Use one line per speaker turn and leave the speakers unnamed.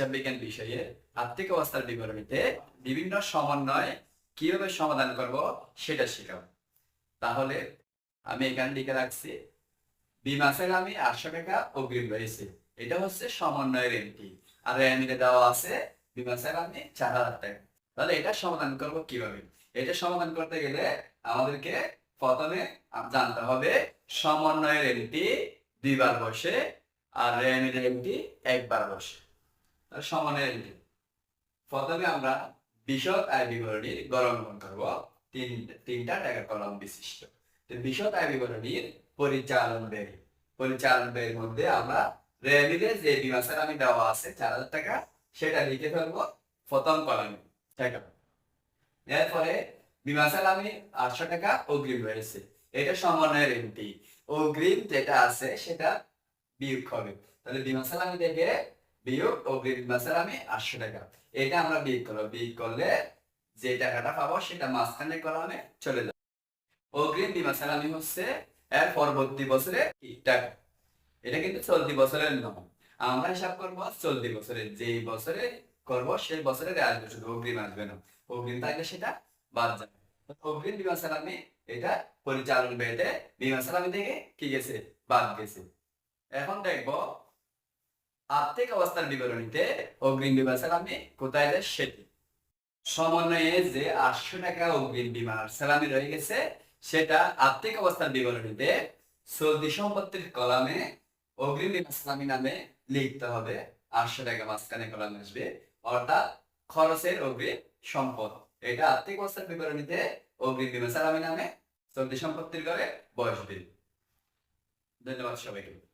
হিসাব বিজ্ঞান বিষয়ে আর্থিক অবস্থার বিবরণীতে বিভিন্ন সমন্বয় কীভাবে সমাধান করব সেটা শেখাব। তাহলে আমি এখানে লিখে রাখছি বিমাসের আমি আটশো টাকা অগ্রিম রয়েছে। এটা হচ্ছে সমন্বয়ের এন্ট্রি আর রেমিতে দেওয়া আছে বিমাসের আমি চার হাজার টাকা। তাহলে এটা সমাধান করব কীভাবে? এটা সমাধান করতে গেলে আমাদেরকে প্রথমে জানতে হবে, সমন্বয়ের এন্ট্রি দুইবার বসে, আর রেমির এন্ট্রি একবার বসে। তাহলে সমন্বয়ের প্রথমে আমরা বিশদ আয় বিবরণীর গণনা করব। তিন, তিনটা টাকা কলম বিশিষ্ট। তো বিশদ আয় বিবরণীর পরিচালন ব্যয়। পরিচালন ব্যয়ের মধ্যে আমরা রেমিতে যে বিমা আমি দেওয়া আছে, চার হাজার টাকা, সেটা লিখে ফেলব প্রথম কলমে। টাকা এরপরে বিমা আমি আটশো টাকা অগ্রিম রয়েছে। এটা সমন্বয়ের এমপি অগ্রিম যেটা আছে, সেটা বিয়োগ হবে। তাহলে বিমা সালামি থেকে বিয়োগ অগ্রিম বিমা সালামি আটশো টাকা। এটা আমরা বিয়োগ করব বিয়োগ করলে যে টাকাটা পাবো সেটা মাঝখানে কলমে চলে যাবে। অগ্রিম বিমা সালামি হচ্ছে এর পরবর্তী বছরে টাকা। এটা কিন্তু চলতি বছরের নয়। আমরা হিসাব করব চলতি বছরে যেই বছরে করব সেই বছরে আসবে শুধু অগ্রিম আসবে না। অগ্রিম থাকলে সেটা বাদ যাবে। অগ্রিম বিমা সালামি এটা পরিচালন ব্যয়তে বিমা সালামি থেকে কি গেছে? বাদ গেছে। এখন দেখব আর্থিক অবস্থার বিবরণীতে অগ্রিম বিমা সালামি কোথায় যায় সেটি। সমন্বয়ে যে আটশো টাকা অগ্রিম বিমা সালামি রয়ে গেছে, সেটা আর্থিক অবস্থার বিবরণীতে চলতি সম্পত্তির কলামে অগ্রিম বিমা সালামি নামে লিখতে হবে। আটশো টাকা মাঝখানে কলামে আসবে, অর্থাৎ খরচের অগ্রিম সম্পদ। এটা আর্থিক অবস্থার বিবরণীতে অগ্রিম বিমা সালামি নামে চলতি সম্পত্তির ঘরে বসবে। ধন্যবাদ সবাইকে।